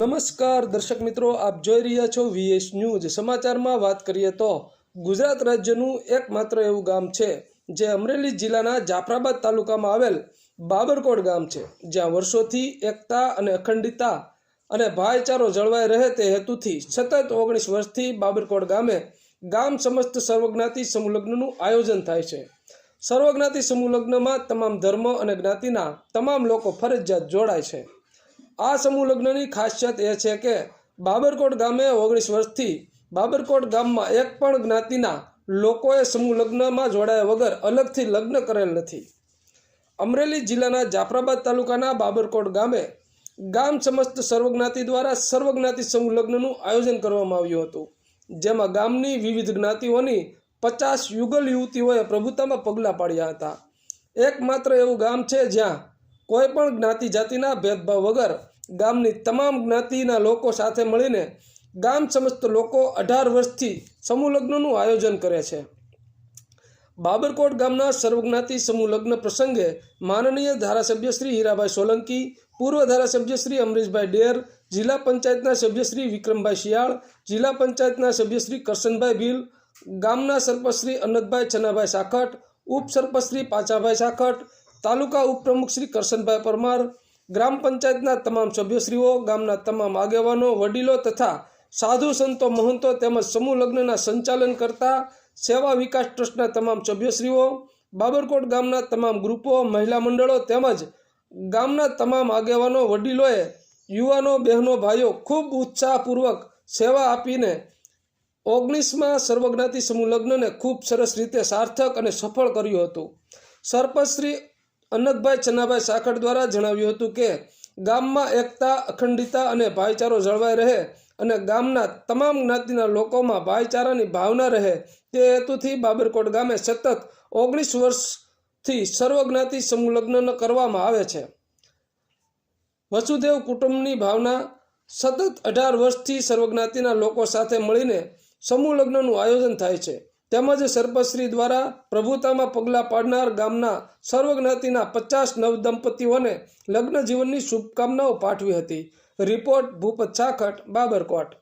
નમસ્કાર દર્શક મિત્રો, આપ જોઈ રહ્યા છો વીએસ ન્યૂઝ સમાચારમાં વાત કરીએ તો ગુજરાત રાજ્યનું એકમાત્ર એવું ગામ છે, જે અમરેલી જિલ્લાના જાફરાબાદ તાલુકામાં આવેલ બાબરકોટ ગામ છે. જ્યાં વર્ષોથી એકતા અને અખંડિતતા અને ભાઈચારો જળવાઈ રહે તે હેતુથી સતત ઓગણીસ વર્ષથી બાબરકોટ ગામે ગામ સમસ્ત સર્વજ્ઞાતિ સમૂહલગ્નનું આયોજન થાય છે. સર્વજ્ઞાતિ સમૂહલગ્નમાં તમામ ધર્મ અને જ્ઞાતિના તમામ લોકો ફરજિયાત જોડાય છે. આ સમૂહ લગ્નની ખાસિયત એ છે કે બાબરકોટ ગામે ઓગણીસ વર્ષથી બાબરકોટ ગામમાં એક પણ જ્ઞાતિના લોકોએ સમૂહ લગ્નમાં જોડાયા વગર અલગથી લગ્ન કરેલ નથી. અમરેલી જિલ્લાના જાફરાબાદ તાલુકાના બાબરકોટ ગામે ગામ સમસ્ત સર્વજ્ઞાતિ દ્વારા સર્વજ્ઞાતિ સમૂહ લગ્નનું આયોજન કરવામાં આવ્યું હતું, જેમાં ગામની વિવિધ જ્ઞાતિઓની પચાસ યુગલ યુવતીઓએ પ્રભુતામાં પગલાં પાડ્યા હતા. એકમાત્ર એવું ગામ છે જ્યાં કોઈ પણ જ્ઞાતિ જાતિના ભેદભાવ વગર ગામની તમામ જ્ઞાતિના લોકો સાથે મળીને ગામ સમસ્ત લોકો અઢાર વર્ષથી સમૂહ લગ્નનું આયોજન કરે છે. બાબરકોટ ગામના સર્વજ્ઞાતિ સમૂહ લગ્ન પ્રસંગે માનનીય ધારાસભ્ય શ્રી હીરાભાઈ સોલંકી, પૂર્વ ધારાસભ્ય શ્રી અમરીશભાઈ ડેર, જિલ્લા પંચાયતના સભ્ય શ્રી વિક્રમભાઈ શિયાળ, જિલ્લા પંચાયતના સભ્ય શ્રી કરશનભાઈ ભીલ, ગામના સરપંચ શ્રી અનંતભાઈ છનાભાઈ સાખટ, ઉપસરપંચ શ્રી પાચાભાઈ સાખટ તાલુકા ઉપપ્રમુખ શ્રી કરશનભાઈ પરમાર, ગ્રામ પંચાયતના તમામ સભ્યશ્રીઓ, ગામના તમામ આગેવાનો, વડીલો તથા સાધુ સંતો, મહંતો તેમજ સમૂહ લગ્નના સંચાલન કરતા સેવા વિકાસ ટ્રસ્ટના તમામ સભ્યશ્રીઓ, બાબરકોટ ગામના તમામ ગ્રુપો, મહિલા મંડળો તેમજ ગામના તમામ આગેવાનો, વડીલોએ યુવાનો, બહેનો, ભાઈઓ ખૂબ ઉત્સાહપૂર્વક સેવા આપીને ઓગણીસમાં સર્વજ્ઞાતિ સમૂહ લગ્નને ખૂબ સરસ રીતે સાર્થક અને સફળ કર્યું હતું. સરપંચ શ્રી અનંતભાઈ ચન્નાભાઈ સાખડ દ્વારા જણાવ્યું હતું કે, ગામમાં એકતા, અખંડિતતા અને ભાઈચારો જળવાઈ રહે અને ગામના તમામ જ્ઞાતિના લોકોમાં ભાઈચારાની ભાવના રહે. તે હેતુથી બાબરકોટ ગામે સતત ઓગણીસ વર્ષથી સર્વજ્ઞાતિ સંલગ્ન કરવામાં આવે છે. વસુદેવ કુટુંબની ભાવના સતત અઢાર વર્ષથી સર્વજ્ઞાતિના લોકો સાથે મળીને સમૂહ લગ્નનું આયોજન થાય છે. તેમજ સરપંચશ્રી દ્વારા પ્રભુતામાં પગલાં પાડનાર ગામના સર્વજ્ઞાતિના પચાસ નવ દંપતીઓને લગ્ન જીવનની શુભકામનાઓ પાઠવી હતી. રિપોર્ટ ભૂપત સાખટ, બાબરકોટ.